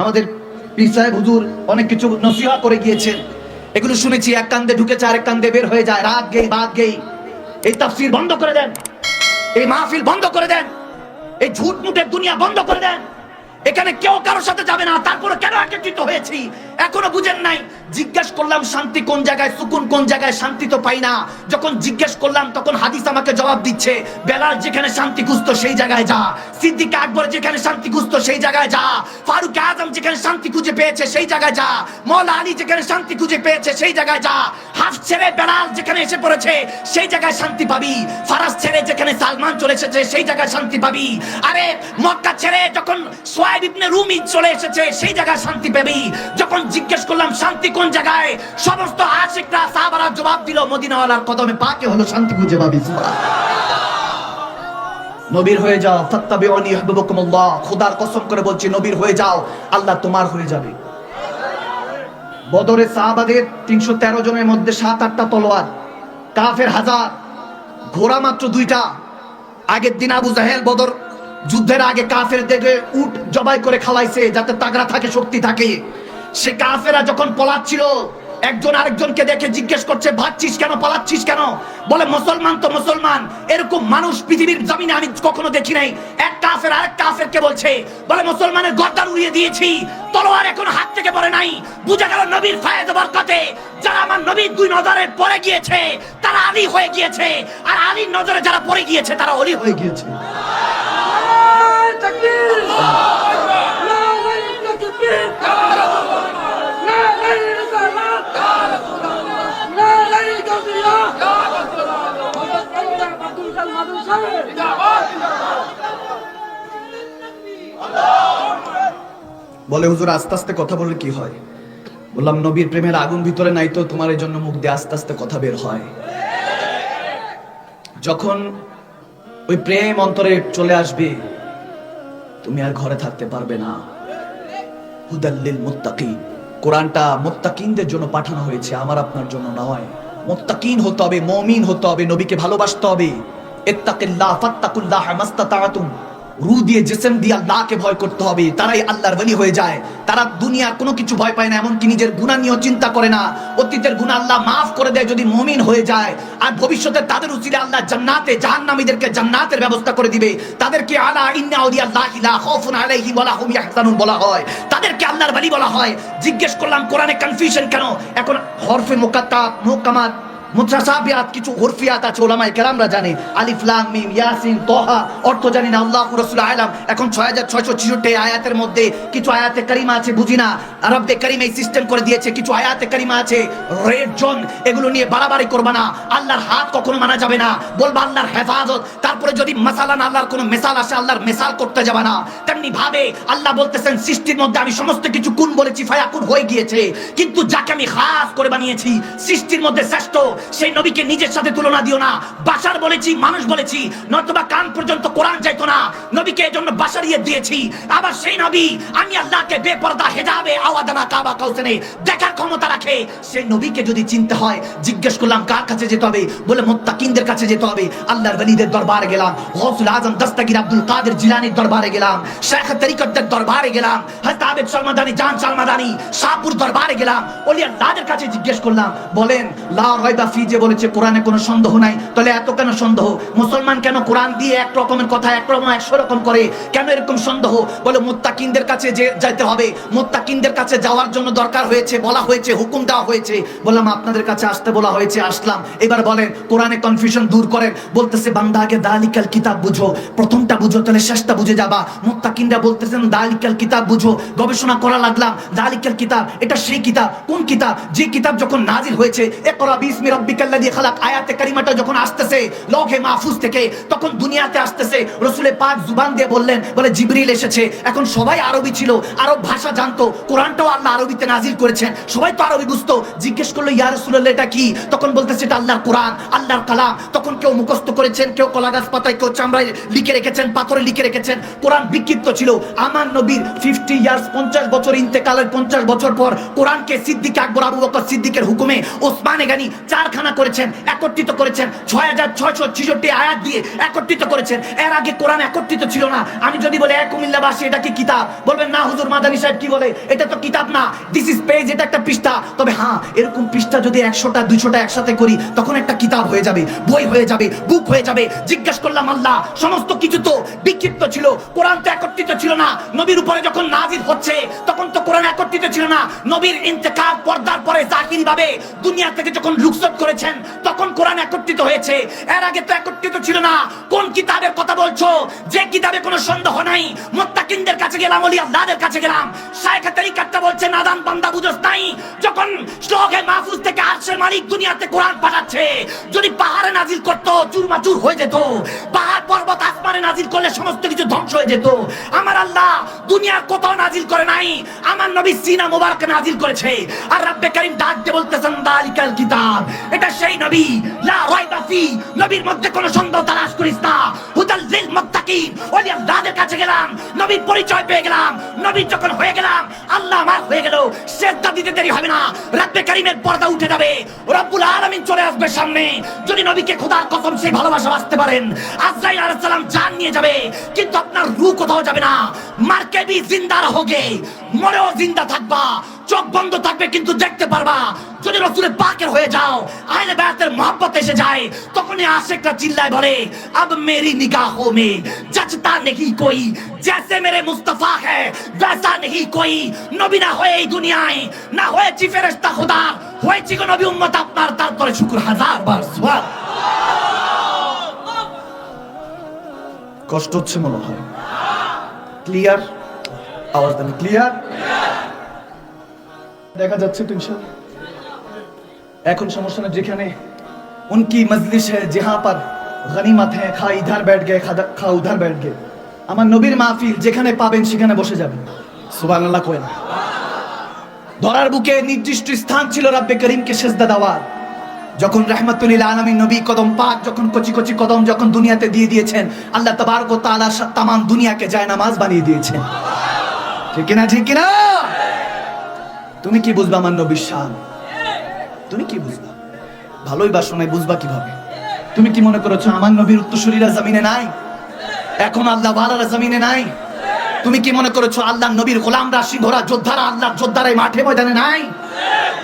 আমাদের পীর সাহেব হুজুর অনেক কিছু নসিহা করে গিয়েছেন। এগুলো শুনেছি, এক কান্দে ঢুকেছে, আরেক কান্দে বের হয়ে যায় রাগ গেই, বাদ গেই। এই তাফসির বন্ধ করে দেন। এই মাহফিল বন্ধ করে দেন। এই ঝুট মুটের দুনিয়া বন্ধ করে দেন। এখানে কেউ কারোর সাথে যাবে না তারপরে কেন একত্রিত হয়েছি? এখনও বুঝেন নাই, জিজ্ঞেস করলাম শান্তি কোন জায়গায়, সুকুন কোন জায়গায়, শান্তি তো পাই না। যখন জিজ্ঞেস করলাম, তখন হাদিস আমাকে জবাব দিচ্ছে, বেলাল যেখানে শান্তি খুঁজতো সেই জায়গায় যা। সিদ্দিক আকবর যেখানে শান্তি খুঁজতো সেই জায়গায় যা। ফারুক আজম যেখানে শান্তি খুঁজে পেয়েছে সেই জায়গায় যা। মৌলা আলী যেখানে শান্তি খুঁজে পেয়েছে সেই জায়গায় যা। হাফ ছেড়ে বেলাল যেখানে এসে পড়েছে, সেই জায়গায় শান্তি পাবি। ফারাস ছেড়ে যেখানে সালমান চলে এসেছে, সেই জায়গায় শান্তি পাবি। আরে মক্কা ছেড়ে যখন সোয়াইব ইবনে রুমি চলে এসেছে, সেই জায়গায় শান্তি পাবি। যখন জিজ্ঞেস করলাম, শান্তি কোন জায়গায়? সমস্ত আশিকরা সাহাবারা জবাব দিল, মদিনাওয়ালার কদমে পাকে হলো শান্তি খুঁজে পাবি নবীর হয়ে যাও, ফাত্তাবিউনি ইহবিবুকুমুল্লাহ খোদার কসম করে বলছি, নবীর হয়ে যাও, আল্লাহ তোমার হয়ে যাবে। বদরে সাহাবাদের তিনশো তেরো জনের মধ্যে সাত আটটা তলোয়ার, কাফের হাজার, ঘোড়া মাত্র দুইটা। আগের দিন আবু জাহেল বদর যুদ্ধের আগে কাফের দেখে উট জবাই করে খাওয়াইছে, যাতে তাগড়া থাকে, শক্তি থাকে। সে কাফেরা যখন পলাচ্ছিল, একজন আরেকজনকে দেখে জিজ্ঞেস করছে, ভাবছিস কেন? পালাচ্ছিস কেন? বলে, মুসলমান তো মুসলমান, এরকম মানুষ পৃথিবীর জমিনে আমি কখনো দেখি নাই। এক কাফের আরেক কাফেরকে বলছে, বলে, মুসলমানের গর্দান উড়িয়ে দিয়েছি, তলোয়ার এখন হাত থেকে পড়ে নাই। বুঝে গেল নবীর ফায়েদ বরকতে যারা আমার নবীর দুই নজরে পড়ে গিয়েছে, তারা আলী হয়ে গিয়েছে। আর আলীর নজরে যারা পড়ে গিয়েছে, তারা অলি হয়ে গিয়েছে। আল্লাহু বলে হুজুর, আস্তে আস্তে কথা বললে কি হয়? বললাম, নবীর প্রেমের আগুন ভিতরে নাই তো তোমার এই জন্য মুখ দিয়ে আস্তে আস্তে কথা বের হয়। যখন ওই প্রেম অন্তরে চলে আসবে, তুমি আর ঘরে থাকতে পারবে না। হুদাল্লিল মুত্তাকিন। কোরআনটা মুত্তাকিনদের জন্য পাঠানো হয়েছে, আমার আপনার জন্য নয়। মুত্তাকিন হতে হবে, মমিন হতে হবে, নবীকে ভালোবাসতে হবে। ইত্তাকিল্লাহ, ফাত্তাকুল্লাহ মাস্তাতাতুম রু দিয়ে দিয়ে আল্লাহকে ভয় করতে হবে। তারাই আল্লাহর বলি হয়ে যায়। তারা দুনিয়ার কোনো কিছু ভয় পায় না, এমনকি নিজের গুণা নিয়েও চিন্তা করে না। অতীতের গুণা আল্লাহ মাফ করে দেয় যদি মমিন হয়ে যায়। আর ভবিষ্যতে তাদের আল্লাহ জান্নাতে, জাহান্নামীদেরকে জান্নাতের ব্যবস্থা করে দিবে। তাদেরকে আলা ইন্না আল্লাহ লা খাউফুন আলাইহিম ওয়া লাহুম ইয়াহজানুন বলা হয়। তাদেরকে আল্লাহর বলি বলা হয়। জিজ্ঞেস করলাম, কোরআনে কনফিউশন কেন? এখন হরফে মুকাত্তাব মুহকামাত কিছু হরফিয়াত আছে ওলামায়ে কেরামরা জানে। আলিফ, লাম, মিম, ইয়াসিন, তোহা অর্থ জানি না, আল্লাহ রাসূল আলাম। এখন 6666 আয়াতের মধ্যে কিছু আয়াতে আছে, বুঝি না? কারিম এই সিস্টেম করে দিয়েছে, কিছু আয়াতে আছে রেড এগুলো নিয়ে বাড়াবাড়ি করবা না। আল্লাহর হাত কখনো মানা যাবে না। বলবা আল্লাহর হেফাজত, তারপরে যদি মাসালান আল্লাহর কোনো মেসাল আসে, আল্লাহর মেসাল করতে যাবে না। তেমনি ভাবে আল্লাহ বলতেছেন, সৃষ্টির মধ্যে আমি সমস্ত কিছু কোন বলেছি ফায়াকুন হয়ে গিয়েছে। কিন্তু যাকে আমি খাস করে বানিয়েছি, সৃষ্টির মধ্যে শ্রেষ্ঠ সেই নবীকে নিজের সাথে তুলনা দিও না। বাসার বলেছি, মানুষ বলেছি নয়তোবা কান পর্যন্ত কোরআন যাইতো না। নবীকে এজন্য বাসারিয়ে দিয়েছি। আবার সেই নবী, আমি আল্লাহকে বেপরদা হেজাবে আওয়াদানা কাবা কাউসেনে দেখার ক্ষমতা রাখে। সেই নবীকে যদি চিনতে হয়, জিজ্ঞেস করলাম, কার কাছে যেতে হবে? বলে, মোত্তাকিনদের কাছে যেতে হবে। আল্লাহর ওলিদের দরবারে গেলাম। গৌসুল আজম দস্তগীর আব্দুল কাদের জিলানির দরবারে গেলাম। শেখ তরিকতদের দরবারে গেলাম। হযরত আবেদ সালমাদানি জান সালমাদানি শাহপুর দরবারে গেলাম। ওলি আল্লাহদের কাছে জিজ্ঞেস করলাম, বলেন, লা রাইবা ফি যে বলেছে, কোরআনে কোনো সন্দেহ নাই। তাহলে এত কেন সন্দেহ? মুসলমান কেন কোরআন দিয়ে এক রকমের কথা, এক রকম একশো রকম করে? কেন এরকম সন্দেহ? বলে মুত্তাকিনদের কাছে যে যাইতে হবে। মুত্তাকিনদের কাছে যাওয়ার জন্য দরকার হয়েছে, বলা হয়েছে, হুকুম দেওয়া হয়েছে। বললাম, আপনাদের কাছে আসতে বলা হয়েছে, আসলাম। এবার বলেন, কোরআনে কনফিউশন দূর করেন। বলতেছে, বান্দা, আগে দালিকাল কিতাব বুঝো। প্রথমটা বুঝো, তাহলে শেষটা বুঝে যাবা। মুত্তাকিনরা বলতেছেন, দালিকাল কিতাব বুঝো। গবেষণা করা লাগলাম, দালিকাল কিতাব, এটা সেই কিতাব। কোন কিতাব? যে কিতাব যখন নাজিল হয়েছে, একরা বিসমি জিজ্ঞেস করল এটা কি? তখন বলতেছে আল্লাহর কোরআন, আল্লাহর কালাম। তখন কেউ মুখস্থ করেছেন, কেউ কলা গাছ পাতায়, কেউ চামড়ায় লিখে রেখেছেন, পাথরে লিখে রেখেছেন। কোরআন বিক্ষিপ্ত ছিল। আমার নবীর ফিফটি ইয়ার্স পঞ্চাশ বছর ইন্তেকালের পঞ্চাশ বছর পর কোরআনকে সিদ্দিক আকবর, আবু বকর সিদ্দিকের হুকুমে ওসমানে গানি চার কারখানা করেছেন, একত্রিত করেছেন ছয় হাজার ছয়শো ছিষট্টি আয়াত দিয়ে একত্রিত করেছেন। এর আগে কোরআন একত্রিত ছিল না। আমি যদি বলি এক কুমিল্লাবাসী, এটা কি কিতাব? বলবেন, না, হুজুর, মাদানী সাহেব কি বলে? এটা তো কিতাব না। দিস ইজ পেজ এটা একটা পৃষ্ঠা। তবে হ্যাঁ এরকম পৃষ্ঠা যদি একশোটা, দুইশোটা একসাথে করি, তখন একটা কিতাব হয়ে যাবে, বই হয়ে যাবে বুক হয়ে যাবে। জিজ্ঞেস করলাম, আল্লাহ, সমস্ত কিছু তো বিক্ষিপ্ত ছিল, কোরআন তো একত্রিত ছিল না। নবীর উপরে যখন নাজির হচ্ছে, তখন তো কোরআন একত্রিত ছিল না। নবীর ইন্তেকাল পর্দার পরে জাকির ভাবে দুনিয়া থেকে যখন রুখসত করেছেন, তখন কোরআন একত্রিত হয়েছে। এর আগে তো একত্রিত ছিল না। কোন কিতাবের কথা বলছো? যে কিতাবে কোনো সন্দেহ নাই। মোত্তাকিনদের কাছে গেলাম ওলি আল্লাহদের কাছে গেলাম। তরিকাতটা বলছে, নাদান বান্দা বুঝোস নাই। যখন শ্লোকে মাহফুজ থেকে আরশের মালিক দুনিয়াতে কোরআন পাঠাচ্ছে, যদি পাহাড়ে নাজিল করতো হয়ে যেত। পাহাড়, পর্বত, আসমানে নাজিল করলে সমস্ত কিছু ধ্বংস হয়ে যেত। আমার আল্লাহ দুনিয়ার কোথাও নাজিল করে নাই। আমার নবী সিনা মোবারক নাজিল করেছে। আর রাব্বে কারীম ডাক দিয়ে বলতেছেন, দালিকাল কিতাব। এটা সেই নবী। লা রাইবা ফি। নবীর মধ্যে কোনো সন্দেহ তালাশ করিস না। হুদাল লিল মুত্তাকিন। ওলি আল্লাহদের কাছে গেলাম। নবীর পরিচয় পেয়ে গেলাম। নবী যখন হয়ে গেলাম, আল্লাহ আমার হয়ে গেল। সেজদা দিতে দেরি হবে না। রাব্বে কারীমের পর্দা উঠে যাবে। রব্বুল আলামিন চলে আসবে সামনে। যদি নবীকে খোদার কসম সেই ভালোবাসা বাঁচতে পারেন, আজরাইল আলাইহিস সালাম জান নিয়ে যাবে। কিন্তু আপনার রূহ কোথাও যাবে না। মারকে ভি জিন্দা রহোগে। মরেও জিন্দা থাকবা। চোখ বন্ধ থাকবে কিন্তু দেখতে পারবা। যদি রসুলের পাকের হয়ে যাও আইলে বেড়াতের মহব্বত এসে যায়, তখনই আশেকটা চিল্লায় বলে, আব মেরি নিগাহো মে জচতা নেহি কই, জেসে মেরে মুস্তাফা হ্যায় ওয়েসা নেহি কই, নবী না হয়ে এই দুনিয়ায়, না হয়েছি ফেরেশতা খোদা, হয়েছি গো নবী উম্মত আপনার তারপরে শুকর হাজার বার সুবহান। কষ্ট হচ্ছে মনে হয়। ক্লিয়ার আওয়াজ দেন ক্লিয়ার দেখা যাচ্ছে তো ইনশাআল্লাহ এখন সমস্যা না যেখানে উনকি মজলিস है जहां पर गनीमत है खा इधर बैठ गए खा- खा उधर बैठ गए আমার নবীর মাহফিল যেখানে পাবেন সেখানে বসে যাবেন সুবহানাল্লাহ কোয়েন ধরার বুকে নির্দিষ্ট স্থান ছিল রাব্বে করিমকে সেজদা দেওয়ার যখন রহমতুল্লিল আলমী নবী কদম পাক যখন কচি কচি কদম যখন দুনিয়াতে দিয়ে দিয়েছেন আল্লাহ তবারক ও তাআলা তাম দুনিয়াকে যায় নামাজ বানিয়ে দিয়েছেন ঠিক কিনা ঠিক কিনা তুমি কি বুঝবা আমার নবীর শান তুমি কি বুঝবা? ভালোই বাসো নাই বুঝবা কীভাবে? তুমি কি মনে করেছ আমার নবীর উত্তরসূরিরা জমিনে নাই? এখন আল্লাহ বালারা জমিনে নাই? তুমি কি মনে করেছ আল্লাহ নবীর গোলামরা সিংহরা যোদ্ধারা আল্লাহ যোদ্ধারা মাঠে ময়দানে নাই?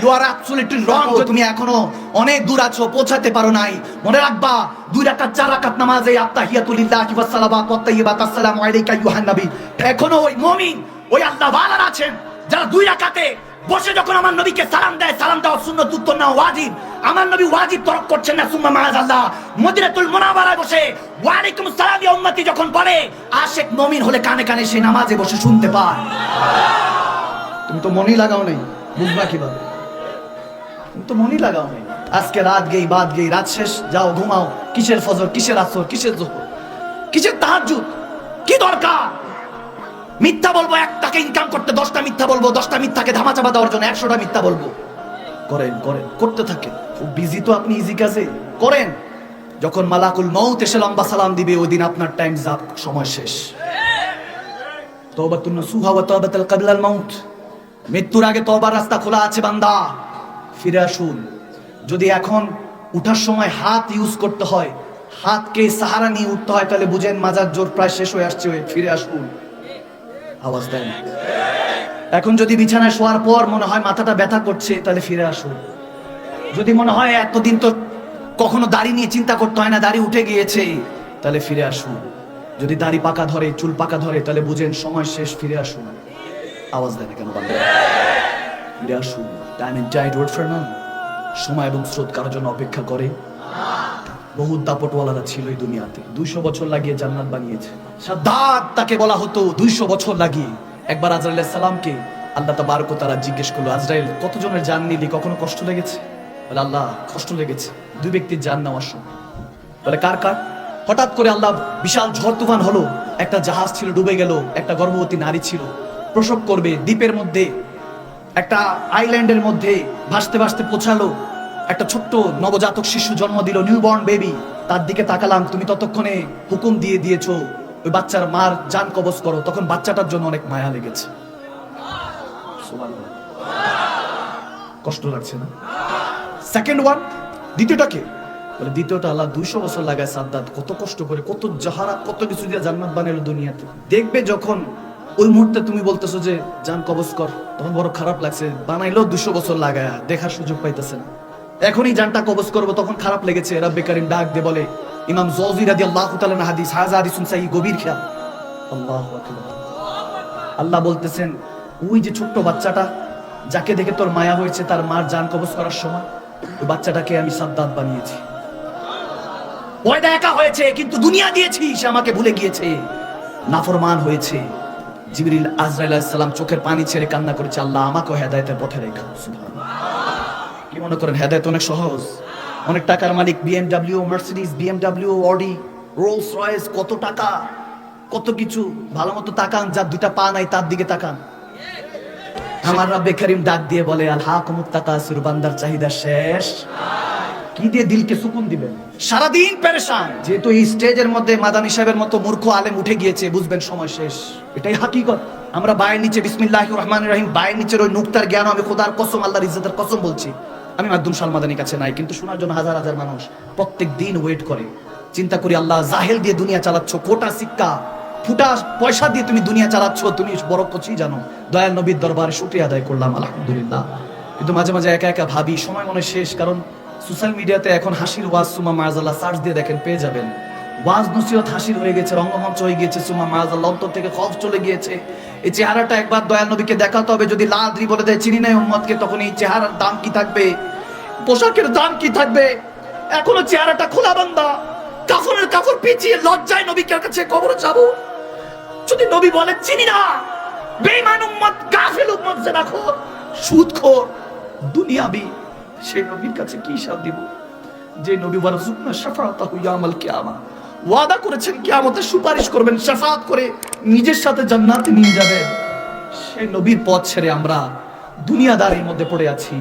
ইউ আর অ্যাবসলিউটলি রং তুমি এখনও অনেক দূর আছো পৌঁছাতে পারো নাই। মনে রাখবা দুই রাকাত চার রাকাত নামাজে আত্তাহিয়াতুলিল্লাহ ওয়া সালাওয়াত ওয়া তাইয়্যিবাত আসসালামু আলাইকা ইউহান নবী। এখনও ওই মুমিন ওই আল্লাহ ওয়ালারা আছেন যারা দুই রাকাতে বসে যখন আমার নবীকে সালাম দেয়, সালাম দেওয়া সুন্নত উত্তর না ওয়াজিব। আমার নবী ওয়াজিব তরক করছেন না, সুম্মা মাআজ আল্লাহ। মদিনাতুল মুনাওয়ারায় বসে, ওয়ালাইকুম সালাম, ইয়া উম্মতি, যখন বলে, আশেক মুমিন হলে কানে কানে সে নামাজে বসে শুনতে পায়। তুমি তো মনই লাগাও নাই, বুঝবা কীভাবে? তুমি তো মনই লাগাও নাই। আজকে রাত গেই, বাদ গেই, রাত শেষ, যাও ঘুমাও। কিসের ফজর, কিসের আসর, কিসের জোহর? কিসের তাহাজ্জুদ? কি দরকার? মিথ্যা বলব এক টাকা ইনকাম করতে দশটা মিথ্যা বলব, দশটা মিথ্যাকে ধামা চাপা দেওয়ার জন্য একশোটা মিথ্যা বলব। করেন করেন, করতে থাকেন। খুব বিজি তো আপনি ইজি কাজে। করেন। যখন মালাকুল মৌত এসে লম্বা সালাম দিবে, ওই দিন আপনার টাইম জাপ সময় শেষ। তওবাতুন নসুহা ওয়া তওবাতুল ক্বাবলাল মাউত। মৃত্যুর আগে তওবার রাস্তা খোলা আছে, বান্দা। ফিরে আসুন। যদি এখন উঠার সময় হাত ইউজ করতে হয়, হাতকে সাহারা নিয়ে উঠতে হয়, তাহলে বুঝেন মাজার জোর প্রায় শেষ হয়ে আসছে ফিরে আসুন। আওয়াজ দেন। এখন যদি বিছানায় শোয়ার পর মনে হয় মাথাটা ব্যথা করছে, তাহলে ফিরে আসুন। যদি মনে হয় এতদিন তো কখনো দাড়ি নিয়ে চিন্তা করতে হয় না, দাড়ি উঠে গিয়েছে, তাহলে ফিরে আসুন। যদি দাড়ি পাকা ধরে, চুল পাকা ধরে, তাহলে বুঝেন সময় শেষ, ফিরে আসুন। আওয়াজ দেন কেন ফিরে আসুন। Time and tide wait for সময় এবং স্রোত কারোর জন্য অপেক্ষা করে। বহু দাপটওয়ালারা ছিল এই দুনিয়াতে। দুইশো বছর লাগিয়ে জান্নাত বানিয়েছে। সাদ্দাত তাকে বলা হতো, দুইশো বছর লাগিয়ে। একবার আজরাইল সালামকে আল্লাহ তাবারক তারা জিজ্ঞেস করল, আজরাইল, কতজনের জান নিলি? কখনো কষ্ট লেগেছে? বলে, আল্লাহ, কষ্ট লেগেছে। দুই ব্যক্তির জান নেওয়ার সময়। বলে, কার কার? হঠাৎ করে আল্লাহ বিশাল ঝড় তুফান হলো। একটা জাহাজ ছিল, ডুবে গেল। একটা গর্ভবতী নারী ছিল। প্রসব করবে, দ্বীপের মধ্যে, একটা আইল্যান্ডের মধ্যে ভাসতে ভাসতে পৌঁছালো। একটা ছোট্ট নবজাতক শিশু জন্ম দিল নিউবর্ন বেবি তার দিকে তাকালাম, তুমি ততক্ষণে হুকুম দিয়ে দিয়েছ, ওই বাচ্চার মার জান কবজ করো। তখন বাচ্চাটার জন্য অনেক মায়া লেগেছে। কষ্ট লাগছে না? সেকেন্ড ওয়ান দ্বিতীয়টা কে? বলে, দ্বিতীয়টা আল্লাহ দুইশো বছর লাগায় সাদ্দাত, কত কষ্ট করে, কত জাহারা, কত কিছু দিয়ে জান্নাত বানাইলো দুনিয়াতে। দেখবে যখন ওই মুহূর্তে তুমি বলতেছো যে যান কবজ কর, তখন বড় খারাপ লাগছে বানাইলো দুশো বছর লাগায়, দেখার সুযোগ পাইতেছে না। এখনই জানটা কবজ করব, তখন খারাপ লেগেছে। রাব্বে কারিম ডাক দিয়ে বলে, ইমাম জজি রাদি আল্লাহ তাআলা হাদিস হাজা হাদিসুন সাহি গভীর খেয়াল। আল্লাহু আকবার। আল্লাহ বলতেছেন, ওই যে ছোট্ট বাচ্চাটা, যাকে দেখে তোর মায়া হয়েছে, তার মার জান কবজ করার সময়, ওই বাচ্চাটাকে আমি সাদ্দাত বানিয়েছি। ওইটা একা হয়েছে, কিন্তু দুনিয়া দিয়েছি, সে আমাকে ভুলে গিয়েছে। নাফরমান হয়েছে। জিবরিল আজরাইল সালাম চোখের পানি ছেড়ে কান্না করেছে। আল্লাহ আমাকে হেদায়তের পথে রেখো সুবহানাল্লাহ। মনে করেন হেদায়ত অনেক সহজ। অনেক টাকার মালিক BMW Mercedes BMW Audi Rolls Royce কত টাকা, কত কিছু, ভালো মতো তাকান, যার দুইটা পা নাই তার দিকে তাকান। আমার রব্বে করিম ডাক দিয়ে বলে, আল তাকাসুর বান্দার চাহিদা শেষ। কি দিয়ে দিলকে সুকুন সারাদিন পেরেশান। যেহেতু এই স্টেজের মধ্যে মাদানী সাহেবের মতো মূর্খ আলেম উঠে গিয়েছে, বুঝবেন সময় শেষ। এটাই হাকিকত। আমরা বায়ের নিচে বিসমিল্লাহ রহমান রহিম, বায়ের নিচের ওই নুক্তার জ্ঞান আমি খোদার কসম, আল্লাহর ইজ্জতের কসম বলছি। আমি মাদ্দুম সালমাদানির কাছে নাই, কিন্তু শোনার জন্য হাজার হাজার মানুষ প্রত্যেক দিন ওয়েট করে। চিন্তা করি আল্লাহ জাহেল দিয়ে দুনিয়া চালাচ্ছ, কোটা সিক্কা ফুটা পয়সা দিয়ে তুমি দুনিয়া চালাচ্ছ, তুমি বড় কিছুই জানো। দয়াল নবীর দরবারে শুক্রিয়া আদায় করলাম, আলহামদুলিল্লাহ। কিন্তু মাঝে মাঝে একা একা ভাবি, সময় মনে শেষ, কারণ সোশ্যাল মিডিয়াতে এখন হাসির ওয়াজ, সুমা মার্জাল্লাহ সার্চ দিয়ে দেখেন, পেয়ে যাবেন। ওয়াজ নসিহত হাসির হয়ে গেছে, রঙ্গমঞ্চ হয়ে গিয়েছে, সুমা থেকে চলে গিয়েছে। এই চেহারাটা একবার দয়াল নবীকে দেখাতে হবে, যদি বলে দেয়, চিনি নাই উম্মতকে, তখন এই চেহারার দাম কি থাকবে? পোশাকের দাম কি থাকবে? এখনও চেহারাটা খোলা বান্দা। কাফনের কাফর পিছিয়ে লজ্জায় নবীকে কাছে কবর যাব যদি নবী বলে, চিনি না, বেঈমান উম্মত, গাফিল উম্মত, যে রাখো সুদখোর, দুনিয়াবি, সেই নবীর কাছে কি সাথ দিব? যে নবী ওয়ারজুকনা শাফাআতাহু ইয়াউমাল কিয়ামা। ওয়াদা করেছেন কিয়ামতে সুপারিশ করবেন শাফাআত করে নিজের সাথে জান্নাতে নিয়ে যাবেন। সেই নবীর পথ ছেড়ে আমরা দুনিয়াদারির মধ্যে পড়ে আছি।